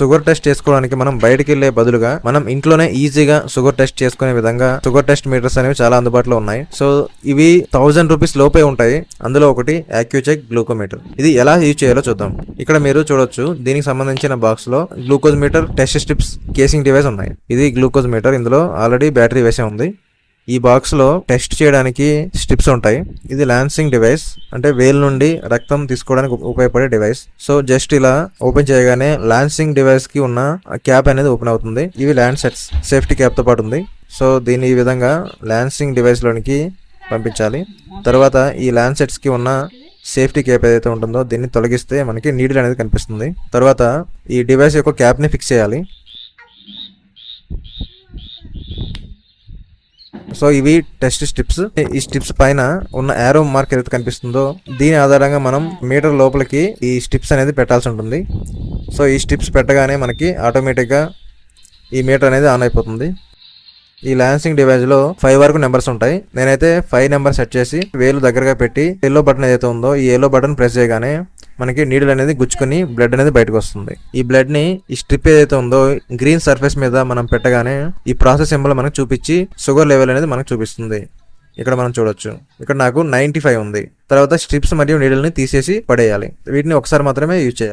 Sugar test చేసుకోవడానికి మనం బయటికి వెళ్ళే బదులుగా మనం ఇంట్లోనే ఈజీగా షుగర్ టెస్ట్ చేసుకునే విధంగా షుగర్ టెస్ట్ మీటర్స్ అనేవి చాలా అందుబాటులో ఉన్నాయి. సో ఇవి థౌజండ్ రూపీస్ లోపే ఉంటాయి. అందులో ఒకటి యాక్యూచెక్ గ్లూకోమీటర్. ఇది ఎలా యూజ్ చేయాలో చూద్దాం. ఇక్కడ మీరు చూడొచ్చు దీనికి సంబంధించిన బాక్స్లో glucose meter test strips casing device ఉన్నాయి. ఇది గ్లూకోజ్ మీటర్. ఇందులో ఆల్రెడీ బ్యాటరీ వేసే ఉంది. ఈ బాక్స్లో టెస్ట్ చేయడానికి స్ట్రిప్స్ ఉంటాయి. ఇది లాన్సింగ్ డివైస్. అంటే వేల్ నుండి రక్తం తీసుకోవడానికి ఉపయోగపడే డివైస్. సో జస్ట్ ఇలా ఓపెన్ చేయగానే లాన్సింగ్ డివైస్కి ఉన్న క్యాప్ అనేది ఓపెన్ అవుతుంది. ఇవి ల్యాండ్ సెట్స్. సేఫ్టీ క్యాప్తో పాటు ఉంది. సో దీన్ని ఈ విధంగా లాన్సింగ్ డివైస్ లోనికి పంపించాలి. తర్వాత ఈ ల్యాండ్ సెట్స్కి ఉన్న సేఫ్టీ క్యాప్ ఏదైతే ఉంటుందో దీన్ని తొలగిస్తే మనకి నీడిల్ అనేది కనిపిస్తుంది. తర్వాత ఈ డివైస్ యొక్క క్యాప్ని ఫిక్స్ చేయాలి. సో ఇవి టెస్ట్ స్ట్రిప్స్ ఈ స్ట్రిప్స్ పైన ఉన్న యారో మార్క్ ఏదైతే కనిపిస్తుందో దీని ఆధారంగా మనం మీటర్ లోపలికి ఈ స్ట్రిప్స్ అనేది పెట్టాల్సి ఉంటుంది. సో ఈ స్ట్రిప్స్ పెట్టగానే మనకి ఆటోమేటిక్గా ఈ మీటర్ అనేది ఆన్ అయిపోతుంది. ఈ లాన్సింగ్ డివైస్లో ఫైవ్ వరకు నెంబర్స్ ఉంటాయి. నేనైతే ఫైవ్ నెంబర్ సెట్ చేసి వేలు దగ్గరగా పెట్టి ఎల్లో బటన్ ఏదైతే ఉందో ఈ ఎల్లో బటన్ ప్రెస్ చేయగానే మనకి నీడిల్ అనేది గుచ్చుకొని బ్లడ్ అనేది బయటకు వస్తుంది. ఈ బ్లడ్ని ఈ స్ట్రిప్ ఏదైతే ఉందో గ్రీన్ సర్ఫేస్ మీద మనం పెట్టగానే ఈ ప్రాసెస్ సింబల్ మనకు చూపించి షుగర్ లెవెల్ అనేది మనకు చూపిస్తుంది. ఇక్కడ మనం చూడొచ్చు. ఇక్కడ నాకు నైన్టీ ఫైవ్ ఉంది. తర్వాత స్ట్రిప్స్ మరియు నీడిల్ని తీసేసి పడేయాలి. వీటిని ఒకసారి మాత్రమే యూజ్ చేయాలి.